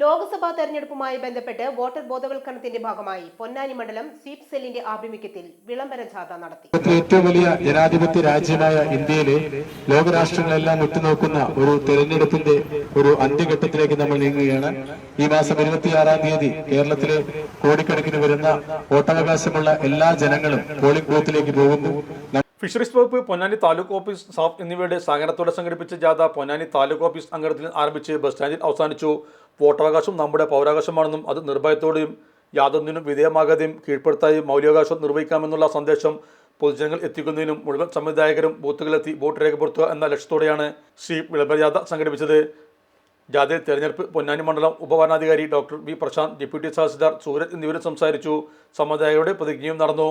ലോക്സഭാ തെരഞ്ഞെടുപ്പുമായി ബന്ധപ്പെട്ട് വോട്ടർ ബോധവൽക്കരണത്തിന്റെ ഭാഗമായി പൊന്നാനി മണ്ഡലം സ്വീപ് സെല്ലിന്റെ ആഭിമുഖ്യത്തിൽ വിളംബര ജാഥ നടത്തി. ഏറ്റവും വലിയ ജനാധിപത്യ രാജ്യമായ ഇന്ത്യയിലെ ലോകരാഷ്ട്രങ്ങളെല്ലാം ഉറ്റുനോക്കുന്ന ഒരു തെരഞ്ഞെടുപ്പിന്റെ ഒരു അന്ത്യഘട്ടത്തിലേക്ക് നമ്മൾ നീങ്ങുകയാണ്. ഈ മാസം ഇരുപത്തിയാറാം തീയതി കേരളത്തിലെ കോടിക്കണക്കിന് വരുന്ന വോട്ടവകാശമുള്ള എല്ലാ ജനങ്ങളും പോളിംഗ് ബൂത്തിലേക്ക് പോകുന്നു. ഫിഷറീസ് വകുപ്പ് പൊന്നാനി താലൂക്ക് ഓഫീസ് സാഫ് എന്നിവയുടെ സഹകരണത്തോടെ സംഘടിപ്പിച്ച ജാഥ പൊന്നാനി താലൂക്ക് ഓഫീസ് അങ്കണത്തിൽ ആരംഭിച്ച് ബസ് സ്റ്റാൻഡിൽ അവസാനിച്ചു. വോട്ടവകാശം നമ്മുടെ പൗരാകാശമാണെന്നും അത് നിർഭയത്തോടെയും യാതൊന്നിനും വിധേയമാകാതെയും കീഴ്പ്പെടുത്താതെയും മൗലികാവകാശം നിർവഹിക്കാമെന്നുള്ള സന്ദേശം പൊതുജനങ്ങൾ എത്തിക്കുന്നതിനും മുഴുവൻ സംവിധായകരും ബൂത്തുകളിലെത്തി വോട്ട് രേഖപ്പെടുത്തുക എന്ന ലക്ഷ്യത്തോടെയാണ് ശ്രീ വിളംബരജാഥ സംഘടിപ്പിച്ചത്. ജാഥയിൽ തെരഞ്ഞെടുപ്പ് പൊന്നാനി മണ്ഡലം ഉപവരണാധികാരി doctor V Prashanth deputy tahsildar Sooraj എന്നിവരും സംസാരിച്ചു. സംവിധായകരുടെ പ്രതിജ്ഞയും നടന്നു.